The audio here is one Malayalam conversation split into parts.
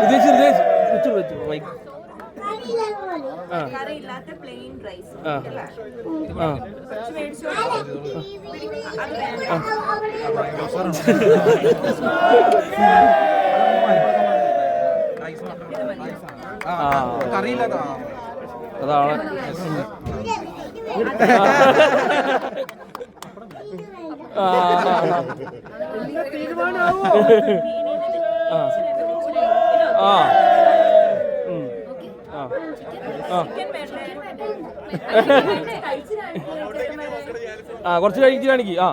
ഉദ്ദേശിച്ചു ഉദ്ദേശിച്ചു വെച്ചു. വെച്ചു മൈക്ക് കറിയില്ലാത്ത പ്ലെയിൻ റൈസ് ആ അല്ലേ ആ കുറച്ച് മേടിച്ചോ അത് വേണ്ട ആ കറിയില്ലാത്ത അതാണ് ആ കുറച്ച് കഴിച്ച് ആ.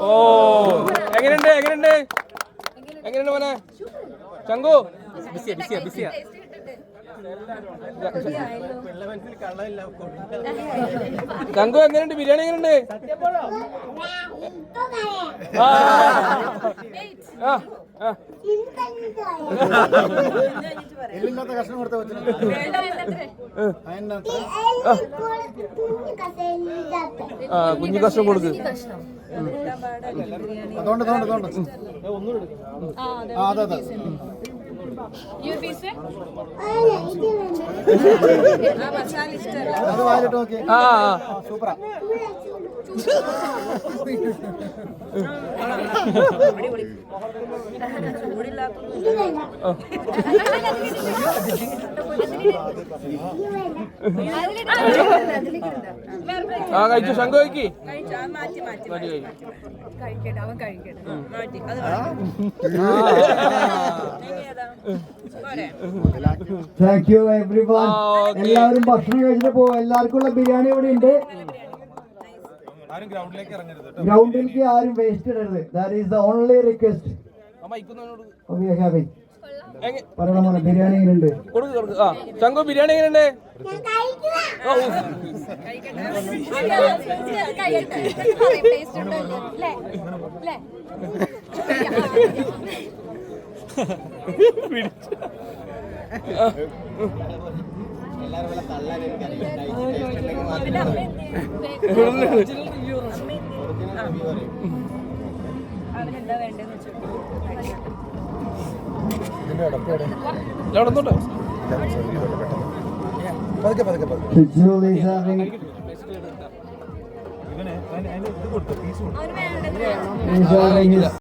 ഓ എങ്ങനെയുണ്ട് എങ്ങനെയുണ്ട്? എങ്ങനെയുണ്ട് മോനെ? ചങ്കു? ബിസിയാ ബിസിയാ ബിസിയാ. ചങ്കു എങ്ങനെയുണ്ട് ബിരിയാണി എങ്ങനെയുണ്ട് എല്ലില്ലാത്ത കഷ്ണം കൊടുത്ത കൊച്ചിന്. ആ. കുഞ്ഞു കഷ്ണം കൊടുക്ക്. അതുകൊണ്ട് അതുകൊണ്ട് അതുകൊണ്ട് ആ അതെ. അതെ. ആ സൂപ്പറാ ആ കഴിച്ചു? കഴിക്ക് മാറ്റി മാറ്റി മാറ്റി കഴിക്ക് കഴിക്കട്ടെ അവൻ കഴിക്കട്ടെ. മാറ്റി അത് താങ്ക് യു എവ്രി വൺ എല്ലാവരും ഭക്ഷണം കഴിച്ചിട്ട് പോകും എല്ലാവർക്കും ഉള്ള ബിരിയാണി ഇവിടെ ഉണ്ട്. ആരും ഗ്രൗണ്ടിലേക്ക് ആരും വേസ്റ്റ് ഇടരുത്. That is the only request പറയണം മോനെ ബിരിയാണി എങ്ങനെയുണ്ട് ശങ്കു ബിരിയാണി എങ്ങനെയുണ്ട്. പതുക്കെ പതുക്കെ പതുക്കെ ഇവന് അതിന് ഇത് കൊടുത്തു പീസ് കൊടുത്തു